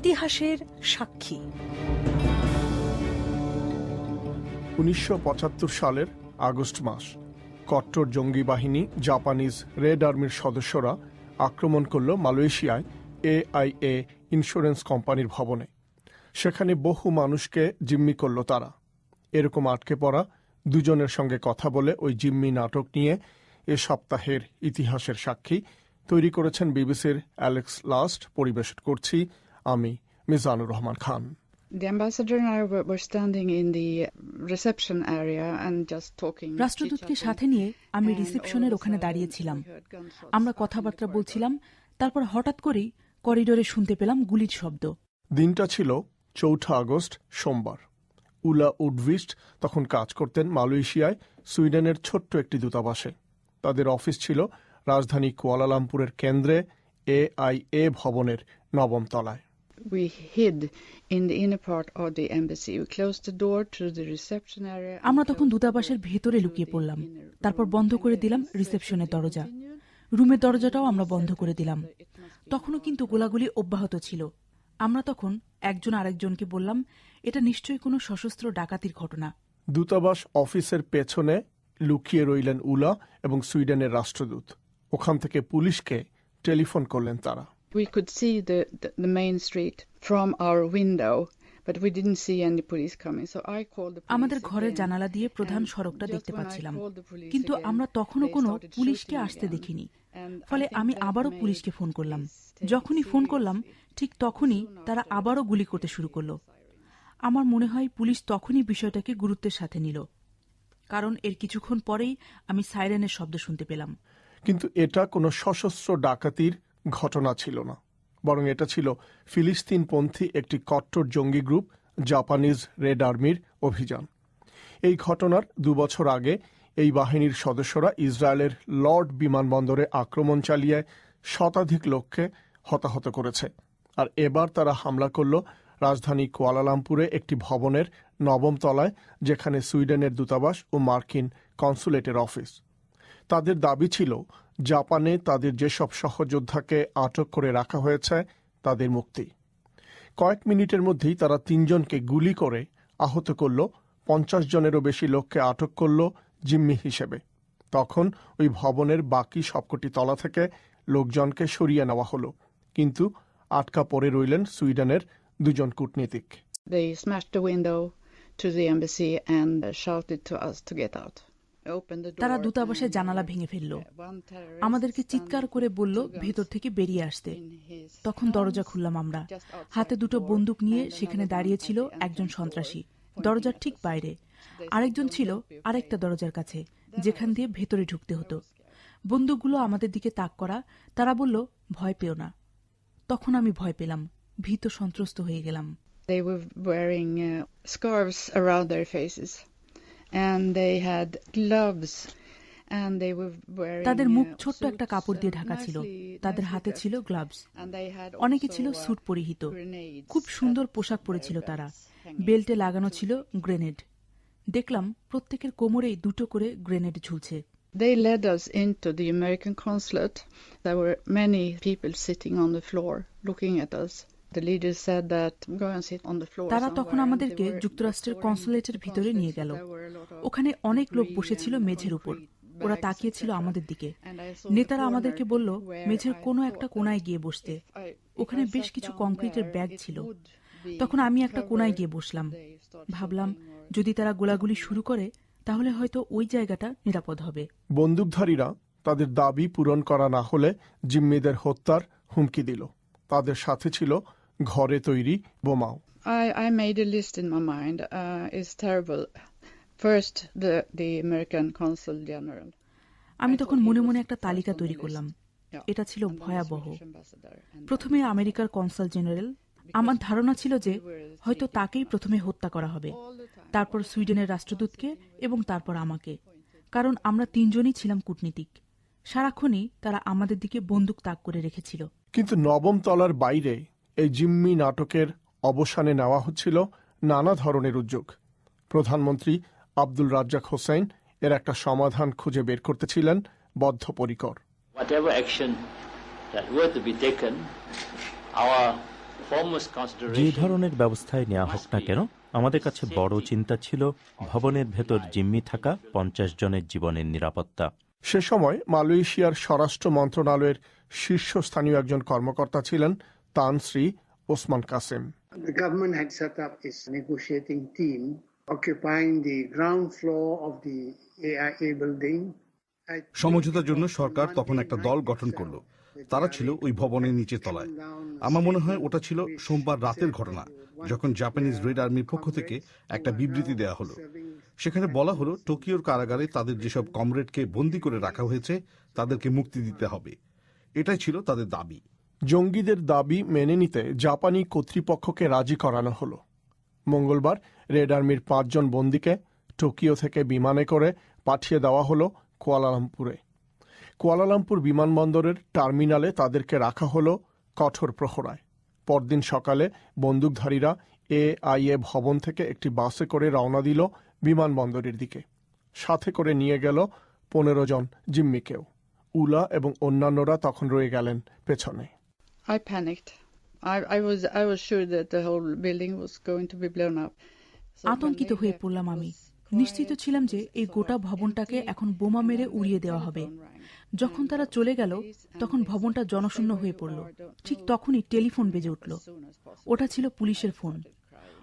ইতিহাসের সাক্ষী। উনিশশো সালের আগস্ট মাস, কট্টর জঙ্গি বাহিনী জাপানিজ রেড আর্মির সদস্যরা আক্রমণ করল মালয়েশিয়ায় এআইএ ইন্স্যুরেন্স কোম্পানির ভবনে। সেখানে বহু মানুষকে জিম্মি করল তারা। এরকম আটকে পড়া দুজনের সঙ্গে কথা বলে ওই জিম্মি নাটক নিয়ে এ সপ্তাহের ইতিহাসের সাক্ষী তৈরি করেছেন বিবিসির অ্যালেক্স লাস্ট। পরিবেশন করছি আমি Mizanur Rahman Khan. The ambassador and I were, were standing in the reception area and just talking. রাষ্ট্রদূতকে সাথে নিয়ে আমি রিসেপশনের ওখানে দাঁড়িয়েছিলাম। আমরা কথাবার্তা বলছিলাম তারপর হঠাৎ করেই করিডোরে শুনতে পেলাম গুলির শব্দ। দিনটা ছিল চৌঠা আগস্ট সোমবার। উলা উডভিস্ট তখন কাজ করতেন মালয়েশিয়ায় সুইডেনের ছোট্ট একটি দূতাবাসে। তাদের অফিস ছিল রাজধানী কুয়ালালামপুরের কেন্দ্রে এআইএ ভবনের নবম তলায়। We hid in the inner part of the embassy. We closed the door to the reception area. আমরা তখন দূতাবাসের ভেতরে লুকিয়ে পড়লাম। তারপর বন্ধ করে দিলাম রিসেপশনের দরজা। রুমের দরজাটাও আমরা বন্ধ করে দিলাম। তখনও কিন্তু গোলাগুলি অব্যাহত ছিল। আমরা তখন একজন আরেকজনকে বললাম এটা নিশ্চয়ই কোনো সশস্ত্র ডাকাতির ঘটনা। দূতাবাস অফিসের পেছনে লুকিয়ে রইলেন উলা এবং সুইডেনের রাষ্ট্রদূত। ওখান থেকে পুলিশকে টেলিফোন করলেন তারা। We could see the, the, the main street from our window. আমাদের ঘরের জানালা দিয়ে প্রধান সড়কটা দেখতে পাচ্ছিলাম। কিন্তু আমরা তখনও কোনো পুলিশকে আসতে দেখিনি। ফলে আমি আবারও পুলিশকে ফোন করলাম। যখনই ফোন করলাম ঠিক তখনই তারা আবারও গুলি করতে শুরু করল। আমার মনে হয় পুলিশ তখনই বিষয়টাকে গুরুত্বের সাথে নিল। কারণ এর কিছুক্ষণ পরেই আমি সাইরেনের শব্দ শুনতে পেলাম। কিন্তু এটা কোনো সশস্ত্র ডাকাতির ঘটনা ছিল না। বরং এটা ছিল ফিলিস্তিনপন্থী একটি কট্টর জঙ্গি গ্রুপ, জাপানিজ রেড আর্মির অভিযান। এই ঘটনার দুবছর আগে এই বাহিনীর সদস্যরা ইসরায়েলের লর্ড বিমানবন্দরে আক্রমণ চালিয়ে শতাধিক লোককে হতাহত করেছে। আর এবার তারা হামলা করল রাজধানী কুয়ালালামপুরে একটি ভবনের নবম তলায়, যেখানে সুইডেনের দূতাবাস ও মার্কিন কনসুলেটের অফিস। তাদের দাবি ছিল জাপানে তাদের যেসব সহযোদ্ধাকে আটক করে রাখা হয়েছে, তাদের মুক্তি। কয়েক মিনিটের মধ্যেই তারা তিনজনকে গুলি করে আহত করল, পঞ্চাশ জনেরও বেশি লোককে আটক করল জিম্মি হিসেবে। তখন ওই ভবনের বাকি সবকটি তলা থেকে লোকজনকে সরিয়ে নেওয়া হলো। কিন্তু আটকা পড়ে রইলেন সুইডেনের দুজন কূটনীতিক। They smashed the window to the embassy and shouted to us to get out. তারা দূতাবাসে জানালা ভেঙে ফেলল। আমাদেরকে চিৎকার করে বলল ভেতর থেকে বেরিয়ে আসতে। তখন দরজা খুললাম আমরা। হাতে দুটো বন্দুক নিয়ে সেখানে দাঁড়িয়েছিল একজন সন্ত্রাসী। দরজার ঠিক বাইরে। আরেকজন ছিল আরেকটা দরজার কাছে যেখান দিয়ে ভেতরে ঢুকতে হতো। বন্দুকগুলো আমাদের দিকে তাক করা। তারা বলল ভয় পেও না। তখন আমি ভয় পেলাম। ভীত সন্ত্রস্ত হয়ে গেলাম। তাদের মুখ ছোট্ট একটা কাপড় দিয়ে uh, ঢাকা ছিল। তাদের হাতে ছিল গ্লাভস অনেকে ছিল uh, স্যুট পরিহিত। খুব uh, সুন্দর পোশাক পরেছিল তারা। বেল্টে লাগানো ছিল গ্রেনেড দেখলাম প্রত্যেকের কোমরেই দুটো করে গ্রেনেড ঝুলছে। They led us into the American consulate. There were many people sitting on the floor looking at us. তারা তখন আমাদেরকে যুক্তরাষ্ট্রের কনসুলেটের ভিতরে নিয়ে গেল। ওখানে অনেক লোক বসেছিল মেঝের উপর। ওরা তাকিয়েছিল আমাদের দিকে। নেতারা আমাদেরকে বলল মেঝের কোনো একটা কোনায় গিয়ে বসতে। ওখানে বেশ কিছু কংক্রিটের ব্যাগ ছিল। তখন আমি একটা কোনায় গিয়ে বসলাম। ভাবলাম যদি তারা গোলাগুলি শুরু করে তাহলে হয়তো ওই জায়গাটা নিরাপদ হবে। বন্দুকধারীরা তাদের দাবি পূরণ করা না হলে জিম্মিদের হত্যার হুমকি দিল। তাদের সাথে ছিল ঘরে তৈরি বোমাও। I, I made a list in my mind. Uh, it's terrible. First, the the American consul general. আমি তখন মনে মনে একটা তালিকা তৈরি করলাম। এটা ছিল ভয়াবহ। প্রথমে আমেরিকার কনসাল জেনারেল আমার ধারণা ছিল যে হয়তো তাকেই প্রথমে হত্যা করা হবে. তারপর সুইডেনের রাষ্ট্রদূতকে এবং তারপর আমাকে। কারণ আমরা তিনজনই ছিলাম কূটনীতিক। সারাক্ষণই তারা আমাদের দিকে বন্দুক তাক করে রেখেছিল। কিন্তু নবম তলার বাইরে এই জিম্মি নাটকের অবসানে নেওয়া হচ্ছিল নানা ধরনের উদ্যোগ। প্রধানমন্ত্রী আব্দুল রাজ্জাক হোসেন এর একটা সমাধান খুঁজে বের করতেছিলেন বদ্ধপরিকর। যে ধরনের ব্যবস্থায় নেওয়া হোক না কেন আমাদের কাছে বড় চিন্তা ছিল ভবনের ভেতর জিম্মি থাকা পঞ্চাশ জনের জীবনের নিরাপত্তা। সে সময় মালয়েশিয়ার স্বরাষ্ট্র মন্ত্রণালয়ের শীর্ষস্থানীয় একজন কর্মকর্তা ছিলেন তান Shri Osman Kasem The government had set up its negotiating team occupying the ground floor of the AIA building. সমঝোতার জন্য সরকার তখন একটা দল গঠন করল। তারা ছিল ওই ভবনের নিচে তলায়। আমার মনে হয় ওটা ছিল সোমবার রাতের ঘটনা যখন জাপানিজ রেড আর্মির পক্ষ থেকে একটা বিবৃতি দেওয়া হলো। সেখানে বলা হলো টোকিওর কারাগারে তাদের যেসব কমরেডকে বন্দি করে রাখা হয়েছে তাদেরকে মুক্তি দিতে হবে। এটাই ছিল তাদের দাবি। জঙ্গিদের দাবি মেনে নিতে জাপানি কর্তৃপক্ষকে রাজি করানো হলো। মঙ্গলবার রেড আর্মির পাঁচজন বন্দীকে টোকিও থেকে বিমানে করে পাঠিয়ে দেওয়া হলো কুয়ালালামপুরে। কুয়ালালামপুর বিমানবন্দরের টার্মিনালে তাদেরকে রাখা হলো কঠোর প্রহরায়। পরদিন সকালে বন্দুকধারীরা এআইএ ভবন থেকে একটি বাসে করে রওনা দিল বিমানবন্দরের দিকে। সাথে করে নিয়ে গেল পনেরো জন জিম্মিকেও। উলা এবং অন্যান্যরা তখন রয়ে গেলেন পেছনে। I panicked. I, I was I was sure that the whole building was going to be blown up. আতঙ্কিত হয়ে পড়লাম আমি। নিশ্চিত ছিলাম যে এই গোটা ভবনটাকে এখন বোমা মেরে উড়িয়ে দেওয়া হবে। যখন তারা চলে গেল তখন ভবনটা জনশূন্য হয়ে পড়ল। ঠিক তখনই টেলিফোন বেজে উঠল। ওটা ছিল পুলিশের ফোন।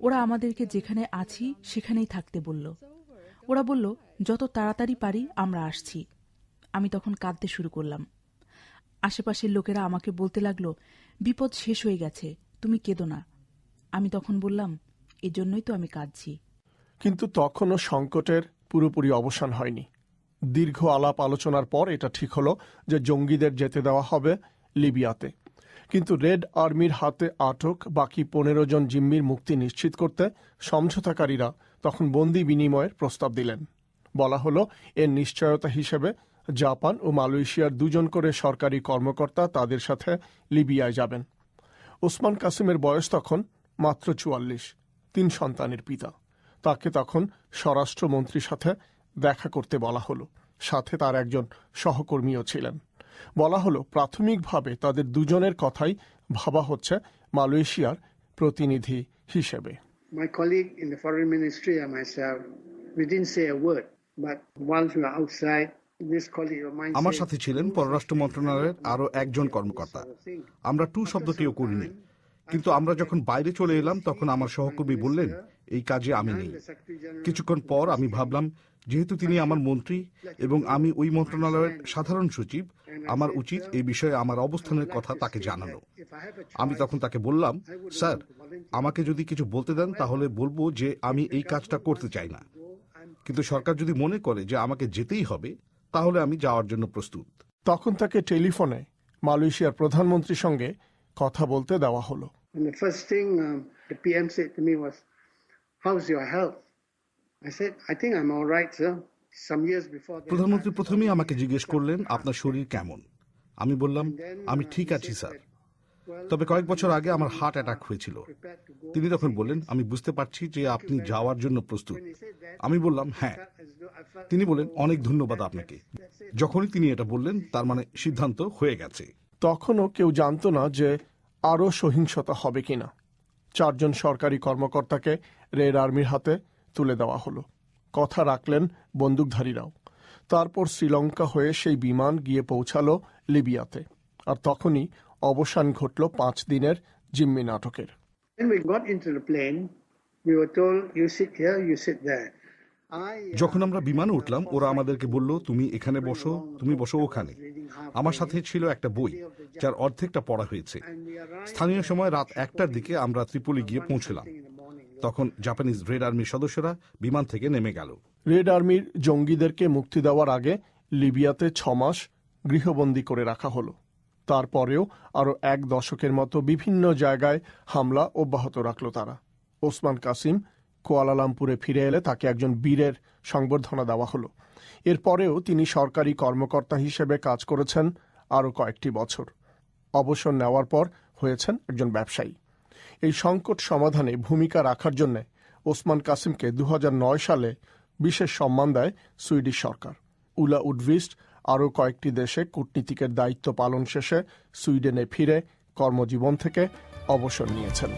ওরা আমাদেরকে যেখানে আছি সেখানেই থাকতে বলল। ওরা বলল যত তাড়াতাড়ি পারি আমরা আসছি। আমি তখন কাঁদতে শুরু করলাম। আশেপাশের লোকেরা আমাকে বলতে লাগল, বিপদ শেষ হয়ে গেছে, তুমি কেঁদো না। আমি তখন বললাম, এজন্যই তো আমি কাঁদছি। কিন্তু তখনও সংকটের পুরোপুরি অবসান হয়নি। দীর্ঘ আলাপ আলোচনার পর এটা ঠিক হলো যে জঙ্গিদের যেতে দেওয়া হবে লিবিয়াতে। কিন্তু রেড আর্মির হাতে আটক বাকি পনেরো জন জিম্মির মুক্তি নিশ্চিত করতে সমঝোতাকারীরা তখন বন্দি বিনিময়ের প্রস্তাব দিলেন। বলা হলো, এর নিশ্চয়তা হিসেবে জাপান ও মালয়েশিয়ার দুজন করে সরকারি কর্মকর্তা তাদের সাথে লিবিয়ায় যাবেন। ওসমান কাসিমের বয়স তখন মাত্র চুয়াল্লিশ তিন সন্তানের পিতা। তাকে তখন স্বরাষ্ট্রমন্ত্রীর সাথে দেখা করতে বলা হলো। সাথে তার একজন সহকর্মীও ছিলেন। বলা হলো প্রাথমিকভাবে তাদের দুজনের কথাই ভাবা হচ্ছে মালয়েশিয়ার প্রতিনিধি হিসেবে। My colleague in the foreign ministry and myself, we didn't say a word. But once we were outside, আমার সাথে ছিলেন পররাষ্ট্র মন্ত্রণালয়ের আরও একজন কর্মকর্তা। আমরা টু শব্দটিও করিনি। কিন্তু আমরা যখন বাইরে চলে এলাম তখন আমার সহকর্মী বললেন এই কাজে আমি নেই। কিছুক্ষণ পর আমি ভাবলাম যেহেতু তিনি আমার মন্ত্রী এবং আমি ওই মন্ত্রণালয়ের সাধারণ সচিব আমার উচিত এই বিষয়ে আমার অবস্থানের কথা তাকে জানানো। আমি তখন তাকে বললাম স্যার আমাকে যদি কিছু বলতে দেন তাহলে বলব যে আমি এই কাজটা করতে চাই না। কিন্তু সরকার যদি মনে করে যে আমাকে যেতেই হবে তাহলে আমি যাওয়ার জন্য প্রস্তুত। তখন তাকে টেলিফোনে মালয়েশিয়ার প্রধানমন্ত্রীর সঙ্গে কথা বলতে দেওয়া হলো। And the first thing um, the PM said to me was, How's your health? I said, I think I'm all right, sir. Some years before that, প্রধানমন্ত্রী প্রথমেই আমাকে জিজ্ঞেস করলেন আপনার শরীর কেমন? আমি বললাম আমি ঠিক আছি স্যার। তবে কয়েক বছর আগে আমার হার্ট অ্যাটাক হয়েছিল। তিনি তখন বললেন আমি বুঝতে পারছি যে আপনি যাওয়ার জন্য প্রস্তুত। আমি বললাম হ্যাঁ। তিনি বলেন অনেক ধন্যবাদ আপনাকে। যখনই তিনি এটা বললেন তার মানে সিদ্ধান্ত হয়ে গেছে। তখনও কেউ জানত না যে আরও সহিংসতা হবে কিনা। চারজন সরকারি কর্মকর্তাকে রেড আর্মির হাতে তুলে দেওয়া হলো। কথা রাখলেন বন্দুকধারীরাও। তারপর শ্রীলঙ্কা হয়ে সেই বিমান গিয়ে পৌঁছালো লিবিয়াতে। আর তখনই অবসান ঘটল পাঁচ দিনের জিম্মি নাটকের। When we got into the plane, we were told, You sit here, you sit there. যখন আমরা বিমানে উঠলাম, ওরা আমাদেরকে বলল, তুমি এখানে বসো, তুমি বসো ওখানে। আমার সাথে ছিল একটা বই, যার অর্ধেকটা পড়া হয়েছে। স্থানীয় সময় রাত একটার দিকে আমরা ত্রিপলি গিয়ে পৌঁছলাম। তখন জাপানিজ রেড আর্মির সদস্যরা বিমান থেকে নেমে গেল। রেড আর্মির জঙ্গিদেরকে মুক্তি দেওয়ার আগে লিবিয়াতে ছমাস গৃহবন্দী করে রাখা হলো। তারপরেও আরও এক দশকের মতো বিভিন্ন জায়গায় হামলা অব্যাহত রাখল তারা। ওসমান কাসিম কুয়ালালামপুরে ফিরে এলে তাকে একজন বীরের সংবর্ধনা দেওয়া হলো। এরপরেও তিনি সরকারি কর্মকর্তা হিসেবে কাজ করেছেন আরও কয়েকটি বছর। অবসর নেওয়ার পর হয়েছেন একজন ব্যবসায়ী। এই সংকট সমাধানে ভূমিকা রাখার জন্য ওসমান কাসিমকে দু হাজার নয় সালে বিশেষ সম্মান দেয় সুইডিশ সরকার। উলা উডভিস্ট আরও কয়েকটি দেশে কূটনীতিকের দায়িত্ব পালন শেষে সুইডেনে ফিরে কর্মজীবন থেকে অবসর নিয়েছেন।